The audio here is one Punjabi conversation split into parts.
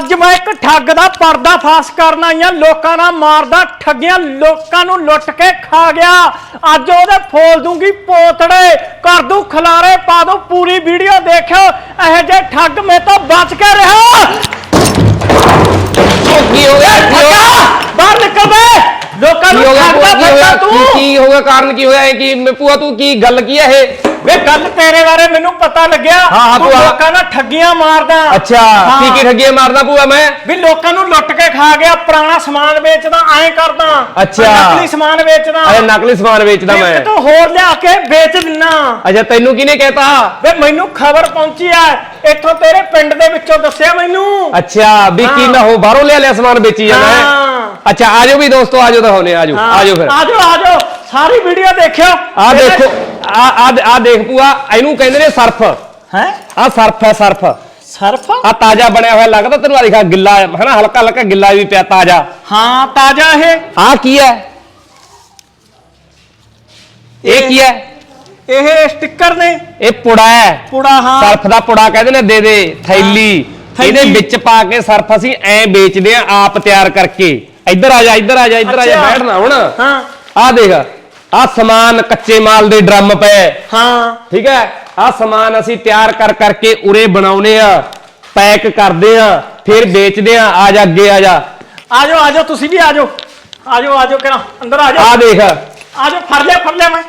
ਅੱਜ ਮੈਂ ਇੱਕ ਠੱਗ ਦਾ ਪਰਦਾ ਫਾਸ ਕਰਨ ਆਈਆਂ ਲੋਕਾਂ ਨਾਲ ਮਾਰਦਾ ਠੱਗੀਆਂ ਲੋਕਾਂ ਨੂੰ ਲੁੱਟ ਕੇ ਖਾ ਗਿਆ। ਅੱਜ ਉਹਦੇ ਫੋਲ ਦੂੰਗੀ ਪੋਤੜੇ। ਕਰ ਦੂੰ ਖਲਾਰੇ ਪਾ ਦੂੰ ਪੂਰੀ ਵੀਡੀਓ ਦੇਖਿਓ। ਇਹੋ ਜੇ ਠੱਗ ਮੇ ਤੋਂ ਬਚ ਕੇ ਰਿਹਾ। ਕੀ ਹੋ ਗਿਆ? ਗਿਆ? ਬਾਹਰ ਨਿਕਲ ਬੇ ਲੋਕਾਂ ਨੂੰ ਠੱਗਦਾ ਫਿਰਦਾ ਤੂੰ। ਕੀ ਹੋ ਗਿਆ? ਕਾਰਨ ਕੀ ਹੋਇਆ ਇਹ ਕੀ ਭੂਆ ਤੂੰ ਕੀ ਗੱਲ ਕੀ ਹੈ ਇਹ? ਵੇ ਗੱਲ ਤੇਰੇ ਬਾਰੇ ਮੈਨੂੰ ਪਤਾ ਲੱਗਿਆ। ਹਾਂ, ਹਾਂ, ਤੂੰ ਭੂਆ। ਲੋਕਾਂ ਨਾਲ ਠੱਗੀਆਂ ਮਾਰਦਾ। ਅੱਛਾ ਹਾਂ। ਕੀ ਕੀ ਠੱਗੀਆਂ ਮਾਰਦਾ ਭੂਆ ਮੈਂ? ਵੀ ਲੋਕਾਂ ਨੂੰ ਲੁੱਟ ਕੇ ਖਾ ਗਿਆ ਪੁਰਾਣਾ ਸਮਾਨ ਵੇਚਦਾ ਐਂ ਕਰਦਾ। ਅੱਛਾ। ਨਕਲੀ ਸਮਾਨ ਵੇਚਦਾ। ਅਰੇ ਨਕਲੀ ਸਮਾਨ ਵੇਚਦਾ ਮੈਂ। ਇੱਕ ਤੋਂ ਹੋਰ ਲਿਆ ਕੇ ਵੇਚ ਦਿੰਨਾ। ਅੱਛਾ ਤੈਨੂੰ ਕਿਹਨੇ ਕਹਿਤਾ? ਵੇ ਮੈਨੂੰ ਖਬਰ ਪਹੁੰਚੀ ਆ ਇੱਥੋਂ ਤੇਰੇ ਪਿੰਡ ਦੇ ਵਿੱਚੋਂ ਦੱਸਿਆ ਮੈਨੂੰ। ਅੱਛਾ ਵੀ ਕੀ ਹਾਂ। ਮੈਂ ਹੋ ਬਾਹਰੋਂ ਲਿਆ ਲਿਆ ਸਮਾਨ ਵੇਚੀ ਜਾਂਦਾ ਹੈ? ਹਾਂ। ਅੱਛਾ ਆਜੋ ਵੀ ਦੋਸਤੋ ਆਜੋ ਤਾਂ ਹੋਨੇ ਆਜੋ ਆਜੋ ਫਿਰ। ਆਜੋ ਆਜੋ ਸਾਰੀ ਵੀਡੀਓ ਦੇਖਿਓ। ਆ ਦੇਖੋ। ਆ ਆ ਆ ਦੇਖ ਭੂਆ ਇਹਨੂੰ ਕਹਿੰਦੇ ਨੇ ਸਰਫ। ਹੈਂ? ਆ ਸਰਫ ਹੈ ਸਰਫ। ਸਰਫ? ਆ ਤਾਜ਼ਾ ਬਣਿਆ ਹੋਇਆ ਲੱਗਦਾ ਤੈਨੂੰ ਆ ਦੇਖਾ ਗਿੱਲਾ ਹੈ ਹਨਾ ਹਲਕਾ ਹਲਕਾ ਗਿੱਲਾ ਵੀ ਪਿਆ ਤਾਜ਼ਾ। ਹਾਂ ਤਾਜ਼ਾ ਇਹ। ਆ ਕੀ ਹੈ? ਇਹ ਕੀ ਹੈ? ਇਹ ਸਟicker ਨੇ। ਇਹ ਪੁੜਾ ਹੈ। ਪੁੜਾ ਹਾਂ। ਸਰਫ ਦਾ ਪੁੜਾ ਕਹਿੰਦੇ ਨੇ ਦੇ ਦੇ ਥੈਲੀ। ਇਹਦੇ ਵਿੱਚ ਪਾ ਕੇ ਸਰਫ ਅਸੀਂ ਐ ਵੇਚਦੇ ਆ ਆਪ ਤਿਆਰ ਕਰਕੇ। ਇੱਧਰ ਆ ਜਾ ਇੱਧਰ ਆ ਜਾ ਇੱਧਰ ਆ ਜਾ। ਬੈਠਣਾ ਹੁਣ। ਹਾਂ। ਆ ਦੇਖ। ਆ ਸਮਾਨ ਕੱਚੇ ਮਾਲ ਦੇ ਡਰਮ ਪਏ। ਹਾਂ। ਠੀਕ ਹੈ? ਆ ਸਮਾਨ ਅਸੀਂ ਤਿਆਰ ਕਰ ਕਰਕੇ ਉਰੇ ਬਣਾਉਨੇ ਆ ਪੈਕ ਕਰਦੇ ਆ ਫਿਰ ਵੇਚਦੇ ਆ। ਆ ਜਾ ਅੱਗੇ ਆ ਜਾ। ਆਜੋ ਆਜੋ ਤੁਸੀਂ ਵੀ ਆਜੋ। ਆਜੋ ਆਜੋ ਕਿਹੜਾ? ਅੰਦਰ ਆਜੋ। ਆ ਦੇਖ। ਆਜੋ ਫੜ ਲਿਆ ਫੜ ਲਿਆ ਮੈਂ।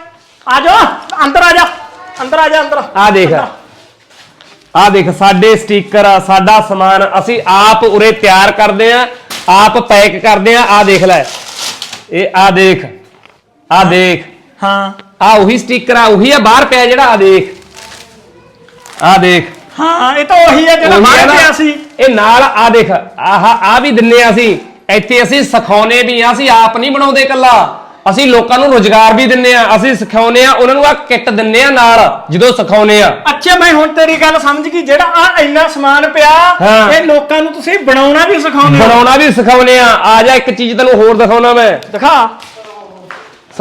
ਆਜੋ ਅੰਦਰ ਆ ਜਾ। ਅੰਦਰ ਆ ਜਾ ਅੰਦਰ। ਆ ਦੇਖ। ਆ ਦੇਖ ਸਾਡੇ ਸਟicker ਆ ਸਾਡਾ ਸਮਾਨ ਅਸੀਂ ਆਪ ਉਰੇ ਤਿਆਰ ਕਰਦੇ ਆ ਆਪ ਪੈਕ ਕਰਦੇ ਆ। ਆ ਦੇਖ ਲੈ। ਇਹ ਆ ਦੇਖ। ਆ ਦੇਖ। ਹਾਂ। ਆ ਉਹੀ ਸਟicker ਆ ਉਹੀ ਆ ਬਾਹਰ ਪਿਆ ਜਿਹੜਾ ਆ ਦੇਖ। ਆ ਦੇਖ। ਹਾਂ ਇਹ ਤਾਂ ਉਹੀ ਹੈ ਜਿਹੜਾ ਉਹੀ ਆ ਬਾਹਰ ਨਾ। ਪਿਆ ਸੀ। ਇਹ ਨਾਲ ਆ ਦੇਖ। ਆਹ ਆ ਵੀ ਦਿੰਨੇ ਆ ਅਸੀਂ। ਇੱਥੇ ਅਸੀਂ ਸਿਖਾਉਨੇ ਵੀ ਆ ਅਸੀਂ ਆਪ ਨਹੀਂ ਬਣਾਉਂਦੇ ਕੱਲਾ ਅਸੀਂ ਲੋਕਾਂ ਨੂੰ ਰੋਜ਼ਗਾਰ ਵੀ ਦਿੰਨੇ ਆ ਅਸੀਂ ਸਿਖਾਉਨੇ ਆ ਉਹਨਾਂ ਨੂੰ ਆ ਕਿੱਟ ਦਿੰਨੇ ਆ ਨਾਲ ਜਦੋਂ ਸਿਖਾਉਨੇ ਆ। ਅੱਛਾ ਮੈਂ ਹੁਣ ਤੇਰੀ ਗੱਲ ਸਮਝ ਗਈ ਜਿਹੜਾ ਆ ਇੰਨਾ ਸਮਾਨ ਪਿਆ ਹਾਂ। ਇਹ ਲੋਕਾਂ ਨੂੰ ਤੁਸੀਂ ਬਣਾਉਣਾ ਵੀ ਸਿਖਾਉਂਦੇ ਹੋ। ਬਣਾਉਣਾ ਵੀ ਸਿਖਾਉਨੇ ਆ। ਆ ਜਾ ਇੱਕ ਚੀਜ਼ ਤੈਨੂੰ ਹੋਰ ਦਿਖਾਉਣਾ ਮੈਂ। ਦਿਖਾ।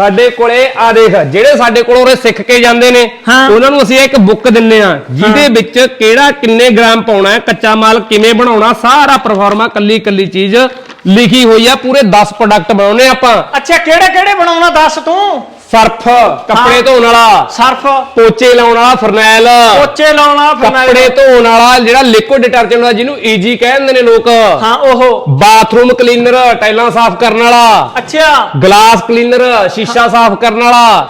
ਸਾਡੇ ਕੋਲੇ ਆ ਦੇਖ ਜਿਹੜੇ ਸਾਡੇ ਕੋਲੋਂ ਉਰੇ ਸਿੱਖ ਕੇ ਜਾਂਦੇ ਨੇ ਹਾਂ। ਉਹਨਾਂ ਨੂੰ ਅਸੀਂ ਇੱਕ ਬੁੱਕ ਦਿੰਨੇ ਆ ਜਿਹਦੇ ਵਿੱਚ ਕਿਹੜਾ ਕਿੰਨੇ ਗ੍ਰਾਮ ਪਾਉਣਾ ਹੈ ਕੱਚਾ ਮਾਲ ਕਿਵੇਂ ਬਣਾਉਣਾ ਸਾਰਾ ਪਰਫਾਰਮਾ ਕੱਲੀ ਕੱਲੀ ਚੀਜ਼ ਲਿਖੀ ਹੋਈ ਆ ਪੂਰੇ 10 ਪ੍ਰੋਡਕਟ ਬਣਾਉਨੇ ਆਪਾਂ। ਅੱਛਾ ਕਿਹੜੇ ਕਿਹੜੇ ਬਣਾਉਣਾ ਦੱਸ ਤੂੰ? ਸਰਫ ਕੱਪੜੇ। ਧੋਣ ਵਾਲਾ। ਸਰਫ। ਪੋਚੇ ਲਾਉਣ ਵਾਲਾ ਫਰਨੈਲ। ਪੋਚੇ ਲਾਉਣਾ ਫਰਨੈਲ। ਕੱਪੜੇ ਧੋਣ ਵਾਲਾ ਜਿਹੜਾ ਲਿਕੁਇਡ ਡਿਟਰਜੈਂਟ ਹੁੰਦਾ ਜਿਹਨੂੰ ਈਜੀ ਕਹਿੰਦੇ ਨੇ ਲੋਕ। ਹਾਂ ਉਹ। ਬਾਥਰੂਮ ਕਲੀਨਰ ਟਾਈਲਾਂ ਸਾਫ਼ ਕਰਨ ਵਾਲਾ। ਅੱਛਾ। ਗਲਾਸ ਕਲੀਨਰ ਸ਼ੀਸ਼ਾ ਸਾਫ਼ ਕਰਨ ਵਾਲਾ।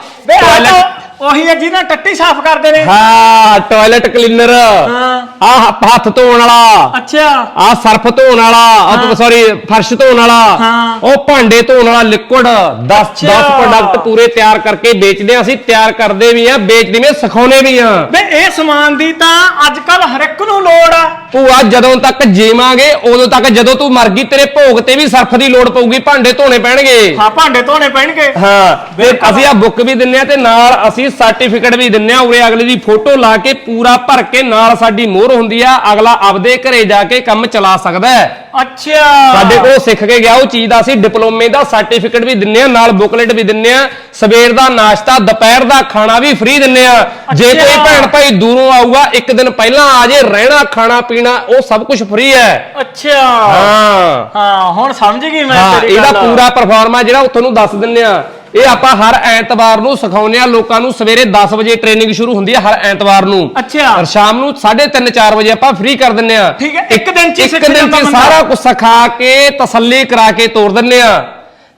ਉਹੀ ਹੈ ਜਿਹਨਾਂ ਟੱਟੀ ਸਾਫ਼ ਕਰਦੇ ਨੇ। ਹਾਂ ਟਾਇਲਟ ਕਲੀਨਰ ਹਾਂ। ਆ ਹੱਥ ਧੋਣ ਵਾਲਾ। ਅੱਛਾ। ਆ ਸਰਫ ਧੋਣ ਵਾਲਾ। ਸੌਰੀ ਫਰਸ਼ ਧੋਣ ਵਾਲਾ। ਹਾਂ। ਉਹ ਭਾਂਡੇ ਧੋਣ ਵਾਲਾ ਲਿਕੁਇਡ 10 ਅੱਛਾ। 10 ਪ੍ਰੋਡਕਟ ਪੂਰੇ ਤਿਆਰ ਕਰਕੇ ਵੇਚਦੇ ਆ ਅਸੀਂ ਤਿਆਰ ਕਰਦੇ ਵੀ ਆ ਵੇਚਦੇ ਵੀ ਆ, ਸਿਖਾਉਂਦੇ ਵੀ ਆ ਵੇ ਇਹ ਸਮਾਨ ਦੀ ਤਾਂ ਅੱਜ ਕੱਲ ਹਰ ਇੱਕ ਨੂੰ ਲੋੜ ਆ। ਭੂਆ ਜਦੋਂ ਤੱਕ ਜੀਵਾਂਗੇ ਉਦੋਂ ਤੱਕ ਜਦੋਂ ਤੂੰ ਮਰ ਗਈ ਤੇਰੇ ਭੋਗ ਤੇ ਵੀ ਸਰਫ ਦੀ ਲੋੜ ਪਊਗੀ ਭਾਂਡੇ ਧੋਣੇ ਪੈਣਗੇ। ਹਾਂ ਭਾਂਡੇ ਧੋਣੇ ਪੈਣਗੇ। ਹਾਂ। ਤੇ ਬਿਲਕੁਲ। ਅਸੀਂ ਆ ਬੁੱਕ ਵੀ ਦਿੰਨੇ ਆ ਤੇ ਨਾਲ ਅਸੀਂ ਸਰਟੀਫਿਕੇਟ ਵੀ ਦਿੰਨੇ ਆ। ਉਰੇ ਅਗਲੇ ਦੀ ਫੋਟੋ ਲਾ ਕੇ ਪੂਰਾ ਭਰ ਕੇ ਨਾਲ ਸਾਡੀ ਮੋਹਰ ਹੁੰਦੀ ਆ। ਅਗਲਾ ਆਪਦੇ ਘਰੇ ਜਾ ਕੇ ਕੰਮ ਚਲਾ ਸਕਦਾ ਹੈ। ਅੱਛਾ। ਸਾਡੇ ਕੋਲ ਸਿੱਖ ਕੇ ਗਿਆ ਉਹ ਚੀਜ਼ ਦਾ ਅਸੀਂ ਡਿਪਲੋਮੇ ਦਾ ਸਰਟੀਫਿਕੇਟ ਵੀ ਦਿੰਨੇ ਆ ਨਾਲ ਬੁਕਲੇਟ ਵੀ ਦਿੰਨੇ ਆ। ਸਵੇਰ ਦਾ ਨਾਸ਼ਤਾ ਦੁਪਹਿਰ ਦਾ ਖਾਣਾ ਵੀ ਫ੍ਰੀ ਦਿੰਨੇ ਆ। ਜੇ। ਕੋਈ ਭੈਣ ਭਾਈ ਦੂਰੋਂ ਆਊਗਾ ਇੱਕ ਦਿਨ ਪਹਿਲਾਂ ਆ ਜੇ ਰਹਿਣਾ ਖਾਣਾ ਪੀਣਾ ਉਹ ਸਭ ਕੁਝ ਫ੍ਰੀ ਹੈ। ਅੱਛਾ। ਹਾਂ। ਹਾਂ ਹੁਣ ਸਮਝ ਗਈ ਮੈਂ ਹਾਂ ਤੇਰੀ ਇਹਦਾ ਗੱਲ। ਪੂਰਾ ਪਰਫਾਰਮਾ ਜਿਹੜਾ ਉਹ ਤੁਹਾਨੂੰ ਦੱਸ ਦਿੰਨੇ ਆ। ਇਹ ਆਪਾਂ ਹਰ ਐਤਵਾਰ ਨੂੰ ਸਿਖਾਉਂਦੇ ਆ ਲੋਕਾਂ ਨੂੰ ਸਵੇਰੇ 10 ਵਜੇ ਟ੍ਰੇਨਿੰਗ ਸ਼ੁਰੂ ਹੁੰਦੀ ਹੈ ਹਰ ਐਤਵਾਰ ਨੂੰ। ਅੱਛਾ। ਔਰ ਸ਼ਾਮ ਨੂੰ 3:30 4 ਵਜੇ ਆਪਾਂ ਫ੍ਰੀ ਕਰ ਦਿੰਨੇ ਆ ਠੀਕ ਹੈ, ਇੱਕ ਦਿਨ 'ਚ ਇੱਕ ਦਿਨ 'ਚ। ਸਾਰਾ ਕੁਝ ਸਿਖਾ ਕੇ ਤਸੱਲੀ ਕਰਾ ਕੇ ਤੋਰ ਦਿੰਨੇ ਆ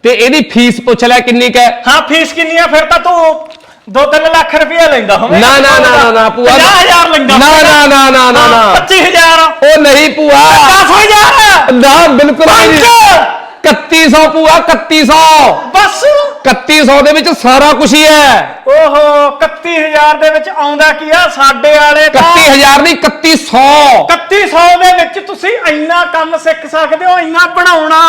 ਤੇ ਇਹਦੀ ਫੀਸ ਪੁੱਛ ਲੈ ਕਿੰਨੀ ਕੁ ਹੈ। ਫੀਸ ਕਿੰਨੀ ਆ ਫਿਰ ਤਾਂ ਤੂੰ 2-3 ਲੱਖ ਰੁਪਇਆ ਲੈਂਦਾ ਹੋਵੇਂ ਨਾ ਨਾ ਨਾ ਨਾ ਭੂਆ। 50000 ਲੈਂਦਾ ਨਾ ਨਾ ਨਾ ਨਾ ਨਾ ਨਾ। 25000 ਉਹ ਨਹੀਂ ਭੂਆ। 10000 ਨਾ ਬਿਲਕੁਲ ਨਹੀਂ। ਪੰਜ। 3100 ਭੂਆ 3100 ਬਸ। 3100 ਦੇ ਵਿੱਚ ਸਾਰਾ ਕੁਝ ਹੀ ਹੈ। ਓਹੋ 31000 ਦੇ ਵਿੱਚ ਆਉਂਦਾ ਕੀ ਆ? ਸਾਡੇ ਵਾਲੇ ਤਾਂ 31000 ਨਹੀਂ 3100 3100 ਦੇ ਵਿੱਚ ਤੁਸੀਂ ਇੰਨਾ ਕੰਮ ਸਿੱਖ ਸਕਦੇ ਹੋ ਇੰਨਾ ਬਣਾਉਣਾ।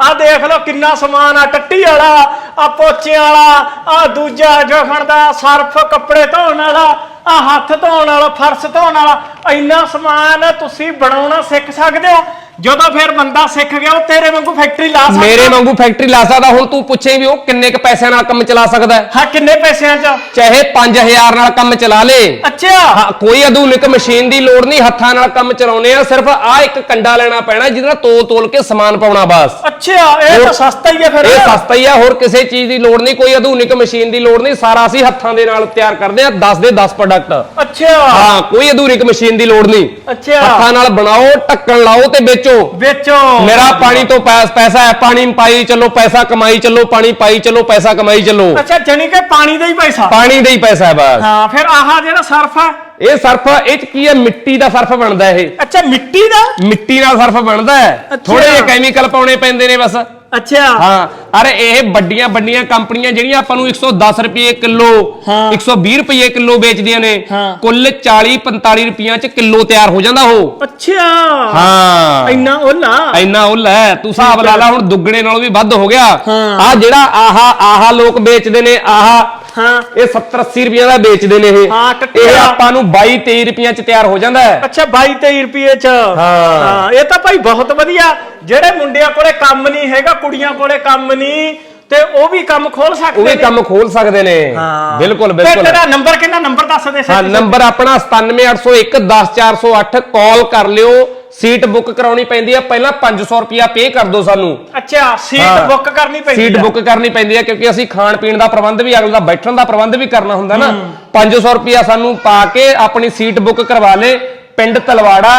ਆ ਦੇਖ ਲਓ ਕਿੰਨਾ ਸਮਾਨ ਆ ਟੱਟੀ ਵਾਲਾ ਆ ਪੋਚੇ ਵਾਲਾ ਆ ਦੂਜਾ ਜਖਣ ਦਾ ਸਰਫ ਕੱਪੜੇ ਧੋਣ ਵਾਲਾ ਆ ਹੱਥ ਧੋਣ ਵਾਲਾ ਫਰਸ਼ ਧੋਣ ਵਾਲਾ ਇੰਨਾ ਸਮਾਨ ਤੁਸੀਂ ਬਣਾਉਣਾ ਸਿੱਖ ਸਕਦੇ ਹੋ। ਜਦੋਂ ਫਿਰ ਬੰਦਾ ਸਿੱਖ ਗਿਆ ਉਹ ਤੇਰੇ ਵਾਂਗੂ ਫੈਕਟਰੀ ਲਾ ਸਕਦਾ। ਮੇਰੇ ਵਾਂਗੂ ਫੈਕਟਰੀ ਲਾ ਸਕਦਾ ਹੁਣ ਤੂੰ ਪੁੱਛੇ ਵੀ ਉਹ ਕਿੰਨੇ ਕ ਪੈਸਿਆਂ ਨਾਲ ਕੰਮ ਚਲਾ ਸਕਦਾ ਹੈ? ਹਾਂ ਕਿੰਨੇ ਪੈਸਿਆਂ ਚ? ਚਾਹੇ 5000 ਨਾਲ ਕੰਮ ਚਲਾ ਲੇ। ਅੱਛਾ। ਹਾਂ ਕੋਈ ਆਧੁਨਿਕ ਮਸ਼ੀਨ ਦੀ ਲੋੜ ਨਹੀਂ ਹੱਥਾਂ ਨਾਲ ਕੰਮ ਚਲਾਉਨੇ ਆ ਸਿਰਫ ਆ ਇੱਕ ਕੰਡਾ ਲੈਣਾ ਪੈਣਾ ਜਿਹਦੇ ਨਾਲ ਤੋਲ ਤੋਲ ਕੇ ਸਮਾਨ ਪਾਉਣਾ ਬਸ। ਅੱਛਾ ਇਹ ਤਾਂ ਸਸਤਾ ਹੀ ਹੈ ਫਿਰ। ਇਹ ਸਸਤਾ ਹੀ ਆ ਹੋਰ ਕਿਸੇ ਚੀਜ਼ ਦੀ ਲੋੜ ਨਹੀਂ ਕੋਈ ਆਧੁਨਿਕ ਮਸ਼ੀਨ ਦੀ ਲੋੜ ਨਹੀਂ ਸਾਰਾ ਅਸੀਂ ਹੱਥਾਂ ਦੇ ਨਾਲ ਤਿਆਰ ਕਰਦੇ ਆ 10 ਦੇ 10 ਪ੍ਰੋਡਕਟ ਅੱਛਾ। ਹਾਂ ਕੋਈ ਆਧੁਨਿਕ ਮਸ਼ੀਨ ਦੀ ਲੋੜ ਨਹੀਂ। ਅੱਛਾ। ਹੱਥਾਂ ਨਾਲ ਬਣਾਓ ਢੱਕਣ ਲਾਓ ਤੇ ਵੇਚੋ। ਵੇਚੋ। ਮੇਰਾ ਪਾਣੀ ਤੋਂ ਪੈਸ- ਪੈਸਾ ਹੈ ਪਾਣੀ ਪਾਈ ਚੱਲੋ ਪੈਸਾ ਕਮਾਈ ਚੱਲੋ ਪਾਣੀ ਪਾਈ ਚੱਲੋ ਪੈਸਾ ਕਮਾਈ ਚੱਲੋ। ਅੱਛਾ ਜਣੀ ਕਿ ਪਾਣੀ ਦਾ ਹੀ ਪੈਸਾ। ਪਾਣੀ ਦਾ ਹੀ ਪੈਸਾ ਹੈ ਬਸ। ਹਾਂ ਫਿਰ ਆਹ ਜਿਹੜਾ ਸਰਫ ਹੈ? ਇਹ ਸਰਫ ਇਹ ਚ ਕੀ ਹੈ? ਮਿੱਟੀ ਦਾ ਸਰਫ ਬਣਦਾ ਇਹ। ਅੱਛਾ ਮਿੱਟੀ ਦਾ? ਮਿੱਟੀ ਨਾਲ ਸਰਫ ਬਣਦਾ ਹੈ। ਥੋੜੇ ਜਿਹੇ ਕੈਮੀਕਲ ਪਾਉਣੇ ਪੈਂਦੇ ਨੇ ਬਸ। ਅੱਛਾ। ਹਾਂ ਅਰੇ ਇਹ ਵੱਡੀਆਂ ਵੱਡੀਆਂ ਕੰਪਨੀਆਂ ਜਿਹੜੀਆਂ ਆਪਾਂ ਨੂੰ 110 ਰੁਪਏ ਕਿਲੋ ਹਾਂ। 120 ਰੁਪਏ ਕਿਲੋ ਵੇਚਦੀਆਂ ਨੇ ਹਾਂ। ਕੁੱਲ 40 45 ਰੁਪਈਆਂ ਚ ਕਿਲੋ ਤਿਆਰ ਹੋ ਜਾਂਦਾ ਉਹ। ਅੱਛਾ। ਹਾਂ। ਇੰਨਾ ਉਹਲਾ ਇੰਨਾ ਉਹ ਲੈ ਤੂੰ ਹਿਸਾਬ ਲਾ ਲਾ ਹੁਣ ਦੁੱਗਣੇ ਨਾਲੋਂ ਵੀ ਵੱਧ ਹੋ ਗਿਆ। ਹਾਂ। ਆ ਜਿਹੜਾ ਆਹਾ ਆਹਾ ਲੋਕ ਵੇਚਦੇ ਨੇ ਆਹਾ ਹਾਂ। ਇਹ 70 80 ਰੁਪਏ ਦਾ ਵੇਚਦੇ ਨੇ ਇਹ। ਹਾਂ। ਇਹ ਆਪਾਂ ਨੂੰ 22 23 ਰੁਪਈਆਂ ਚ ਤਿਆਰ ਹੋ ਜਾਂਦਾ ਹੈ। ਅੱਛਾ 22 23 ਰੁਪਏ ਚ। ਹਾਂ। ਹਾਂ ਇਹ ਤਾਂ ਭਾਈ ਬਹੁਤ ਵਧੀਆ। ਜਿਹੜੇ ਮੁੰਡਿਆਂ ਕੋਲੇ ਕੰਮ ਨਹੀਂ ਹੈਗਾ ਕੁੜੀਆਂ ਕੋਲੇ ਕੰਮ ਨਹੀਂ ਤੇ ਉਹ ਵੀ ਕੰਮ ਖੋਲ ਸਕਦੇ ਉਹ ਵੀ ਕੰਮ ਖੋਲ ਸਕਦੇ ਨੇ। ਹਾਂ। ਬਿਲਕੁਲ ਤੇ ਬਿਲਕੁਲ। ਤੇਰਾ ਨੰਬਰ ਕਿੰਨਾ? ਨੰਬਰ ਦੱਸ ਦੇ ਹਾਂ ਨੰਬਰ ਆਪਣਾ 97801 10408 ਕਾਲ ਕਰ ਲਿਓ। ਸੀਟ ਬੁੱਕ ਕਰਾਉਣੀ ਪੈਂਦੀ ਆ। ਪਹਿਲਾਂ 500 ਰੁਪਿਆ ਪੇ ਕਰ ਦਿਓ ਸਾਨੂੰ। ਅੱਛਾ ਸੀਟ। ਬੁੱਕ ਕਰਨੀ ਪੈਂਦੀ ਸੀਟ ਆ। ਬੁੱਕ ਕਰਨੀ ਪੈਂਦੀ ਹੈ ਕਿਉਂਕਿ ਅਸੀਂ ਖਾਣ ਪੀਣ ਦਾ ਪ੍ਰਬੰਧ ਵੀ ਅਗਲੇ ਦਾ ਬੈਠਣ ਦਾ ਪ੍ਰਬੰਧ ਵੀ ਕਰਨਾ ਹੁੰਦਾ ਨਾ। 500 ਰੁਪਿਆ ਸਾਨੂੰ ਪਾ ਕੇ ਆਪਣੀ ਸੀਟ ਬੁੱਕ ਕਰਵਾ ਲੇ। ਪਿੰਡ ਤਲਵਾੜਾ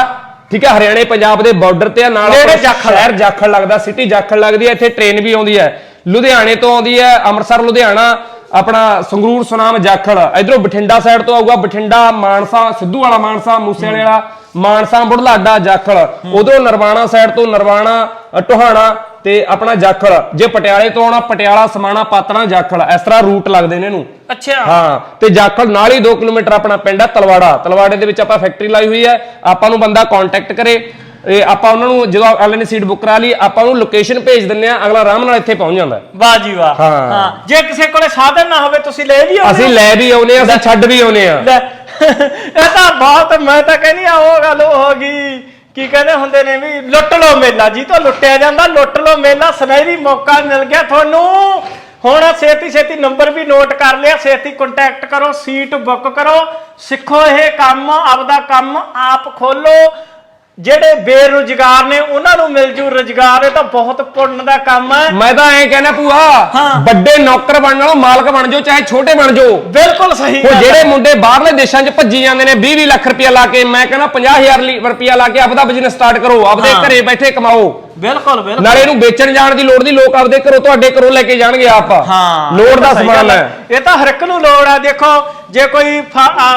ਠੀਕ ਹੈ ਹਰਿਆਣੇ ਪੰਜਾਬ ਦੇ ਬਾਰਡਰ ਤੇ ਆ ਨਾਲ ਨੇੜੇ ਜਾਖਲ। ਸ਼ਹਿਰ ਜਾਖਲ ਲੱਗਦਾ ਸਿਟੀ ਜਾਖਲ ਲੱਗਦੀ ਹੈ ਇੱਥੇ ਟ੍ਰੇਨ ਵੀ ਆਉਂਦੀ ਹੈ। ਲੁਧਿਆਣੇ ਤੋਂ ਆਉਂਦੀ ਹੈ ਅੰਮ੍ਰਿਤਸਰ ਲੁਧਿਆਣਾ ਆਪਣਾ ਸੰਗਰੂਰ ਸੁਨਾਮ ਜਾਖਲ। ਇਧਰੋਂ ਬਠਿੰਡਾ ਸਾਈਡ ਤੋਂ ਆਊਗਾ ਬਠਿੰਡਾ ਮਾਨਸਾ ਸਿੱਧੂ ਵਾਲਾ ਮਾਨਸਾ ਮੂਸੇ ਵਾਲੇ ਵਾਲਾ ਮਾਨਸਾ ਬੁਢਲਾਡਾ ਜਾਖਲ। ਉਧਰੋਂ ਨਰਵਾਣਾ ਸਾਈਡ ਤੋਂ ਨਰਵਾਣਾ ਟੋਹਾਣਾ ਤੇ ਆਪਣਾ ਜਾਖਲ। ਜੇ ਪਟਿਆਲੇ ਤੋਂ ਆਉਣਾ ਪਟਿਆਲਾ ਸਮਾਣਾ ਪਾਤਣਾ ਜਾਖਲ। ਇਸ ਤਰ੍ਹਾਂ ਰੂਟ ਲੱਗਦੇ ਨੇ ਇਹਨੂੰ। ਅੱਛਾ। ਹਾਂ ਤੇ ਜਾਖਲ ਨਾਲ ਹੀ 2 ਕਿਲੋਮੀਟਰ ਆਪਣਾ ਪਿੰਡ ਹੈ ਤਲਵਾੜਾ। ਤਲਵਾੜੇ ਦੇ ਵਿੱਚ ਆਪਾਂ ਫੈਕਟਰੀ ਲਾਈ ਹੋਈ ਹੈ। ਆਪਾਂ ਨੂੰ ਬੰਦਾ ਕੰਟੈਕਟ ਕਰੇ। ਇਹ ਆਪਾਂ ਉਹਨਾਂ ਨੂੰ ਜਦੋਂ ਅਗਲੇ ਨੇ ਸੀਟ ਬੁੱਕ ਕਰਾ ਲਈ ਆਪਾਂ ਉਹਨੂੰ ਲੋਕੇਸ਼ਨ ਭੇਜ ਦਿੰਨੇ ਆ ਅਗਲਾ ਆਰਾਮ ਨਾਲ ਇੱਥੇ ਪਹੁੰਚ ਜਾਂਦਾ। ਹੈ। ਵਾਹ ਜੀ ਵਾਹ। ਹਾਂ। ਜੇ ਕਿਸੇ ਕੋਲੇ ਸਾਧਨ ਨਾ ਹੋਵੇ ਤੁਸੀਂ ਲੈ ਵੀ ਆਉਂਦੇ ਅਸੀਂ? ਲੈ ਵੀ ਆਉਨੇ ਆ ਅਸੀਂ ਛੱਡ ਵੀ ਆਉਨੇ ਆ ਲੈ। ਇਹ ਤਾਂ ਬਹੁਤ ਮੈਂ ਤਾਂ ਕਹਿੰਦੀ ਆ ਉਹ ਗੱਲ ਉਹ ਹੋ ਗਈ। ਕੀ ਕਹਿੰਦੇ ਹੁੰਦੇ ਨੇ ਵੀ ਲੁੱਟ ਲੋ ਮੇਲਾ। ਜੀ ਤੋਂ ਲੁੱਟਿਆ ਜਾਂਦਾ ਲੁੱਟ ਲੋ ਮੇਲਾ। ਸੁਨਹਿਰੀ ਮੌਕਾ ਮਿਲ ਗਿਆ ਤੁਹਾਨੂੰ। ਹੁਣ ਛੇਤੀ ਛੇਤੀ ਨੰਬਰ ਵੀ ਨੋਟ ਕਰ ਲਿਆ, ਛੇਤੀ ਕੰਟੈਕਟ ਕਰੋ ਸੀਟ ਬੁੱਕ ਕਰੋ, ਸਿੱਖੋ ਇਹ ਕੰਮ, ਆਪਦਾ ਕੰਮ ਆਪ ਖੋਲੋ। ਜਿਹੜੇ ਬੇਰੁਜ਼ਗਾਰ ਨੇ ਉਹਨਾਂ ਨੂੰ ਮਿਲ ਜੂ ਰੁਜ਼ਗਾਰ ਇਹ ਤਾਂ ਬਹੁਤ ਪੁੰਨ ਦਾ ਕੰਮ ਹੈ। ਮੈਂ ਤਾਂ ਐਂ ਕਹਿੰਦਾ ਭੂਆ ਹਾਂ। ਵੱਡੇ ਨੌਕਰ ਬਣਨ ਨਾਲੋਂ ਮਾਲਕ ਬਣ ਜਾਓ ਚਾਹੇ ਛੋਟੇ ਬਣ ਜਾਓ। ਬਿਲਕੁਲ ਸਹੀ ਉਹ ਗੱਲ ਜਿਹੜੇ। ਮੁੰਡੇ ਬਾਹਰਲੇ ਦੇਸ਼ਾਂ 'ਚ ਭੱਜੀ ਜਾਂਦੇ ਨੇ 20 20 ਲੱਖ ਰੁਪਇਆ ਲਾ ਕੇ ਮੈਂ ਕਹਿੰਦਾ 50000 ਰੁਪਇਆ ਲਾ ਕੇ ਆਪਦਾ ਬਿਜ਼ਨਸ ਸਟਾਰਟ ਕਰੋ ਆਪਦੇ ਹਾਂ। ਘਰੇ ਬੈਠੇ ਕਮਾਓ। ਬਿਲਕੁਲ ਬਿਲਕੁਲ। ਨਾਲੇ ਇਹਨੂੰ ਵੇਚਣ ਜਾਣ ਦੀ ਲੋੜ ਨਹੀਂ ਲੋਕ ਆਪਦੇ ਘਰੋਂ ਤੁਹਾਡੇ ਘਰੋਂ ਲੈ ਕੇ ਜਾਣਗੇ ਆਪ। ਹਾਂ ਲੋੜ ਇਹ ਦਾ ਸਹੀ ਸਮਾਨ ਗੱਲ ਹੈ। ਇਹ ਤਾਂ ਹਰ ਇੱਕ ਨੂੰ ਲੋੜ ਆ ਦੇਖੋ ਜੇ ਕੋਈ ਫਾ- ਆ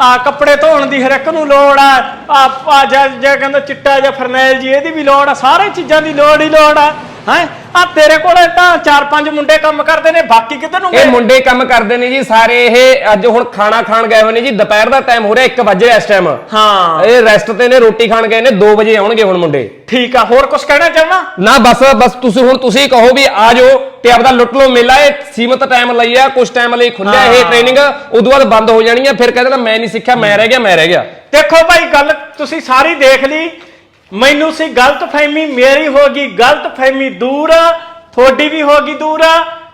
ਆ ਕੱਪੜੇ ਧੋਣ ਦੀ ਹਰ ਇੱਕ ਨੂੰ ਲੋੜ ਆ ਆ ਆ ਜੇ ਜੇ ਕਹਿੰਦਾ ਚਿੱਟਾ ਜਾਂ ਫਰਨੈਲ ਜੀ, ਇਹਦੀ ਵੀ ਲੋੜ ਆ, ਸਾਰੇ ਚੀਜ਼ਾਂ ਦੀ ਲੋੜ ਹੀ ਲੋੜ ਆ। ਹੈ? ਆ ਤੇਰੇ ਕੋਲੇ ਤਾਂ ਚਾਰ ਪੰਜ ਮੁੰਡੇ ਕੰਮ ਕਰਦੇ ਨੇ ਬਾਕੀ ਕਿੱਧਰ ਨੂੰ ਇਹ ਗਏ? ਮੁੰਡੇ ਕੰਮ ਕਰਦੇ ਨੇ ਜੀ ਸਾਰੇ ਇਹ ਅੱਜ ਹੁਣ ਖਾਣਾ ਖਾਣ ਗਏ ਹੋਏ ਨੇ ਜੀ ਦੁਪਹਿਰ ਦਾ ਟਾਈਮ ਹੋ ਰਿਹਾ 1 ਵਜੇ ਇਸ ਟਾਈਮ ਹਾਂ। ਇਹ ਰੈਸਟ ਤੇ ਨੇ ਰੋਟੀ ਖਾਣ ਗਏ ਨੇ 2 ਵਜੇ ਆਉਣਗੇ ਹੁਣ ਮੁੰਡੇ। ਠੀਕ ਆ ਹੋਰ ਕੁਝ ਕਹਿਣਾ ਚਾਹਣਾ ਨਾ ਬਸ ਬਸ ਤੁਸੀਂ ਹੁਣ ਤੁਸੀਂ ਕਹੋ ਵੀ ਆ ਜਾਓ ਤੇ ਆਪਦਾ ਲੁੱਟ ਲਓ ਮੇਲਾ ਇਹ ਸੀਮਤ ਟਾਈਮ ਲਈ ਆ ਕੁਝ ਟਾਈਮ ਲਈ ਖੁੱਲਿਆ ਇਹ। ਟ੍ਰੇਨਿੰਗ ਉਦੋਂ ਬਾਅਦ ਬੰਦ ਹੋ ਜਾਣੀ ਆ ਫਿਰ ਕਹਿੰਦੇ ਨਾ ਮੈਂ ਨਹੀਂ ਸਿੱਖਿਆ ਮੈਂ ਰਹਿ ਗਿਆ ਮੈਂ ਰਹਿ ਗਿਆ। ਦੇਖੋ ਭਾਈ ਗੱਲ ਤੁਸੀਂ ਸਾਰੀ ਦੇਖ ਲਈ ਮੈਨੂੰ ਸੀ ਗਲਤਫਹਿਮੀ ਮੇਰੀ ਹੋ ਗਈ ਗਲਤਫਹਿਮੀ ਦੂਰ ਤੁਹਾਡੀ ਵੀ ਹੋ ਗਈ ਦੂਰ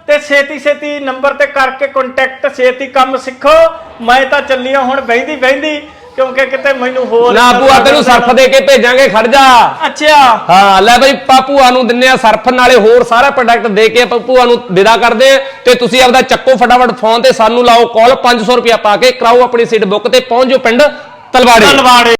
ਤੇ ਛੇਤੀ ਛੇਤੀ ਨੰਬਰ ਤੇ ਕਰਕੇ ਕੰਟੈਕਟ ਛੇਤੀ ਕੰਮ ਸਿੱਖੋ। ਮੈਂ ਤਾਂ ਚੱਲੀ ਹਾਂ ਹੁਣ ਬਹਿੰਦੀ ਬਹਿੰਦੀ ਕਿਉਂਕਿ ਕਿਤੇ ਮੈਨੂੰ ਹੋਰ ਨਾ ਭੂਆ ਤੈਨੂੰ ਸਰਫ ਦੇ ਕੇ ਭੇਜਾਂਗੇ ਖੜ ਜਾ। ਅੱਛਾ। ਹਾਂ ਲੈ ਬਈ ਪਾਪੂਆ ਨੂੰ ਦਿੰਨੇ ਆ ਸਰਫ ਨਾਲੇ ਹੋਰ ਸਾਰਾ ਪ੍ਰੋਡਕਟ ਦੇ ਕੇ ਪਪੂਆ ਨੂੰ ਵਿਦਾ ਕਰਦੇ ਆ। ਤੇ ਤੁਸੀਂ ਆਪਦਾ ਚੱਕੋ ਫਟਾਫਟ ਫੋਨ ਤੇ ਸਾਨੂੰ ਲਾਓ ਕਾਲ 500 ਰੁਪਇਆ ਪਾ ਕੇ ਕਰਾਓ ਆਪਣੀ ਸੀਟ ਬੁੱਕ ਤੇ ਪਹੁੰਚ ਪਿੰਡ ਤਲਵਾੜੇ। ਤਲਵਾੜੇ।